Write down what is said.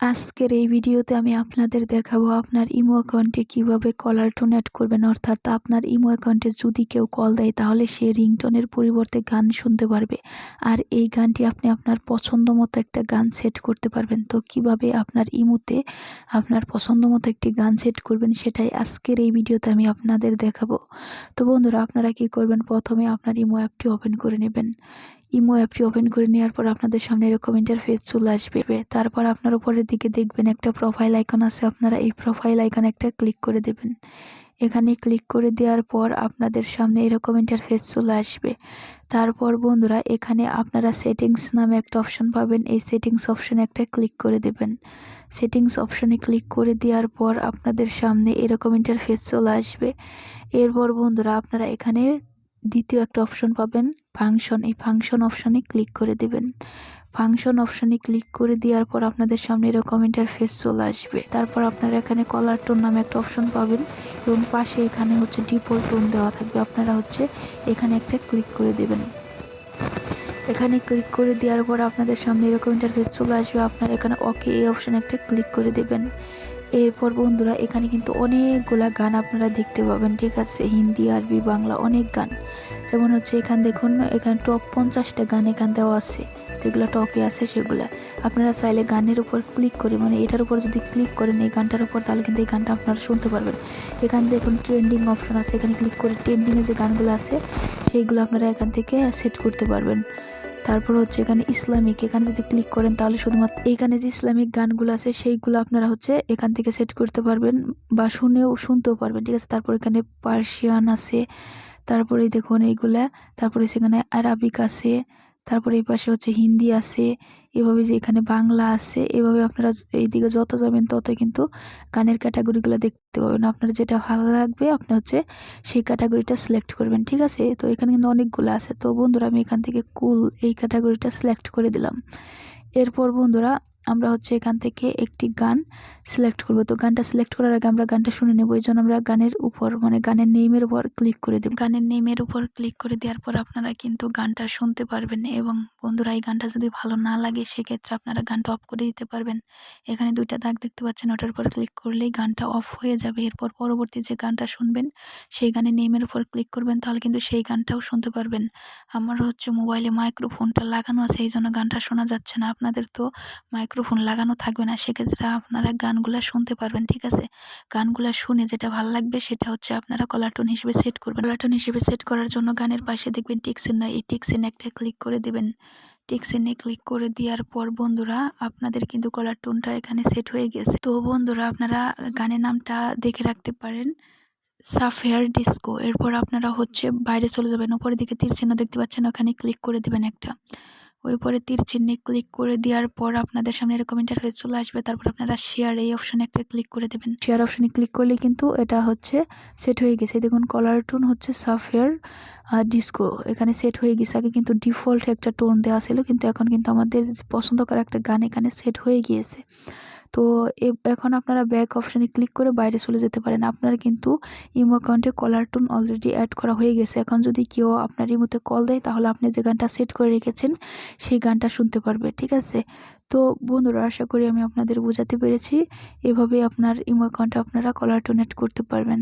আজকের এই ভিডিওতে আমি আপনাদের দেখাবো আপনার ইমো অ্যাকাউন্টে কীভাবে কলার টোন অ্যাড করবেন। অর্থাৎ আপনার ইমো অ্যাকাউন্টে যদি কেউ কল দেয়, তাহলে সে রিংটোনের পরিবর্তে গান শুনতে পারবে। আর এই গানটি আপনি আপনার পছন্দ মতো একটা গান সেট করতে পারবেন। তো কীভাবে আপনার ইমোতে আপনার পছন্দ মতো একটি গান সেট করবেন, সেটাই আজকের এই ভিডিওতে আমি আপনাদের দেখাবো। তো বন্ধুরা, আপনারা কি করবেন? প্রথমে আপনার ইমো অ্যাপটি ওপেন করে নেবেন। ইমো অ্যাপটি ওপেন করে নেওয়ার পর আপনাদের সামনে এরকম ইন্টারফেস চলে আসবে। তারপর আপনার উপরের দিকে দেখবেন একটা প্রোফাইল আইকন আছে, আপনারা এই প্রোফাইল আইকন একটা ক্লিক করে দেবেন। এখানে ক্লিক করে দেওয়ার পর আপনাদের সামনে এরকম ইন্টারফেস চলে আসবে। তারপর বন্ধুরা, এখানে আপনারা সেটিংস নামে একটা অপশন পাবেন। এই সেটিংস অপশনে একটা ক্লিক করে দেবেন। সেটিংস অপশনে ক্লিক করে দেওয়ার পর আপনাদের সামনে এরকম ইন্টারফেস চলে আসবে। এরপর বন্ধুরা, আপনারা এখানে দ্বিতীয় একটা অপশন পাবেন ফাংশন এই ফাংশন অপশনে ক্লিক করে দেবেন। ফাংশন অপশনে ক্লিক করে দেওয়ার পর আপনাদের সামনে এরকম ইন্টারফেস চলে আসবে। তারপর আপনারা এখানে কলার টোন নামে একটা অপশন পাবেন এবং পাশে এখানে হচ্ছে ডিফল্ট টোন দেওয়া থাকবে। আপনারা হচ্ছে এখানে একটা ক্লিক করে দেবেন। এখানে ক্লিক করে দেওয়ার পর আপনাদের সামনে এরকম ইন্টারফেস চলে আসবে। আপনারা এখানে ওকে এই অপশানে একটা ক্লিক করে দেবেন। এরপর বন্ধুরা, এখানে কিন্তু অনেকগুলা গান আপনারা দেখতে পাবেন, ঠিক আছে? হিন্দি, আরবি, বাংলা অনেক গান। যেমন হচ্ছে এখানে দেখুন, এখানে টপ পঞ্চাশটা গান এখান দেওয়া আছে। যেগুলো টপে আছে সেগুলো। আপনারা চাইলে গানের উপর ক্লিক করে মানে এটার উপর যদি ক্লিক করেন, এই গানটার উপর, তাহলে কিন্তু এই গানটা আপনারা শুনতে পারবেন। এখানে দেখুন ট্রেন্ডিং অপশন আছে। এখানে ক্লিক করে ট্রেন্ডিংয়ে যে গানগুলো আছে সেইগুলো আপনারা এখান থেকে সেট করতে পারবেন। তারপর হচ্ছে এখানে ইসলামিক, এখানে যদি ক্লিক করেন তাহলে শুধুমাত্র এখানে যে ইসলামিক গানগুলো আছে সেইগুলো আপনারা হচ্ছে এখান থেকে সেট করতে পারবেন বা শুনেও, শুনতেও পারবেন, ঠিক আছে? তারপর এখানে পার্সিয়ান আছে, তারপরে দেখুন এইগুলা, তারপরে সেখানে আরাবিক আছে তারপরে এই পাশে হচ্ছে হিন্দি আছে, এভাবে যে এখানে বাংলা আছে, এভাবে আপনারা এইদিকে যত যাবেন তত কিন্তু গানের ক্যাটাগরিগুলো দেখতে পাবেন। আপনার যেটা ভালো লাগবে, আপনি হচ্ছে সেই ক্যাটাগরিটা সিলেক্ট করবেন, ঠিক আছে? তো এখানে কিন্তু অনেকগুলো আছে। তো বন্ধুরা, আমি এখান থেকে কুল এই ক্যাটাগরিটা সিলেক্ট করে দিলাম। এরপর বন্ধুরা আমরা হচ্ছে এখান থেকে একটি গান সিলেক্ট করব। তো গানটা সিলেক্ট করার আগে আমরা গানটা শুনে নেব। এই জন্য আমরা গানের উপর মানে গানের নেমের উপর ক্লিক করে দেব। গানের নেমের উপর ক্লিক করে দেওয়ার পর আপনারা কিন্তু গানটা শুনতে পারবেন এবং বন্ধুরা, এই গানটা যদি ভালো না লাগে সেক্ষেত্রে আপনারা গানটা অফ করে দিতে পারবেন। এখানে দুইটা দাগ দেখতে পাচ্ছেন, ওটার উপর ক্লিক করলেই গানটা অফ হয়ে যাবে। এরপর পরবর্তী যে গানটা শুনবেন, সেই গানের নেমের উপর ক্লিক করবেন, তাহলে কিন্তু সেই গানটাও শুনতে পারবেন। আমার হচ্ছে মোবাইলে মাইক্রোফোনটা লাগানো আছে, এই জন্য গানটা শোনা যাচ্ছে না। আপনাদের তো মাইক্রোফোন লাগানো থাকবে না, সেক্ষেত্রে আপনারা গানগুলো শুনতে পারবেন, ঠিক আছে? গানগুলো শুনে যেটা ভালো লাগবে সেটা হচ্ছে আপনারা কলারটোন হিসেবে সেট করবেন। কলারটোন হিসেবে সেট করার জন্য গানের পাশে দেখবেন টিকসিন এই টিকসিন একটা ক্লিক করে দেবেন। টিকসিনে ক্লিক করে দেওয়ার পর বন্ধুরা, আপনাদের কিন্তু কলার টোনটা এখানে সেট হয়ে গেছে। তো বন্ধুরা, আপনারা গানের নামটা দেখে রাখতে পারেন। সাফেয়ার ডিস্কো, এরপর আপনারা হচ্ছে বাইরে চলে যাবেন ওপরের দিকে তীর চিহ্ন দেখতে পাচ্ছেন, ওখানে ক্লিক করে দেবেন একটা। ওই পরে তীর চিহ্নে ক্লিক করে দেওয়ার পর আপনাদের সামনে এরকম ইন্টারফেস চলে আসবে। তারপর আপনারা শেয়ার এই অপশনে একটা ক্লিক করে দেবেন। শেয়ার অপশনে ক্লিক করলে কিন্তু এটা হচ্ছে সেট হয়ে গেছে। দেখুন কলার টোন হচ্ছে সাফেয়ার ডিসকো এখানে সেট হয়ে গেছে। আগে কিন্তু ডিফল্ট একটা টোন দেওয়া ছিল, কিন্তু এখন কিন্তু আমাদের পছন্দ করা একটা গান এখানে সেট হয়ে গিয়েছে। তো এখন আপনারা ব্যাক অপশানে ক্লিক করে বাইরে চলে যেতে পারেন। আপনার কিন্তু ইমো অ্যাকাউন্টে কলার টোন অলরেডি অ্যাড করা হয়ে গেছে। এখন যদি কেউ আপনার ইমোতে কল দেয়, তাহলে আপনি যে গানটা সেট করে রেখেছেন, সেই গানটা শুনতে পারবে, ঠিক আছে? তো বন্ধুরা, আশা করি আমি আপনাদের বোঝাতে পেরেছি। এভাবে আপনার ইমো অ্যাকাউন্টে আপনারা কলার টোন অ্যাড করতে পারবেন।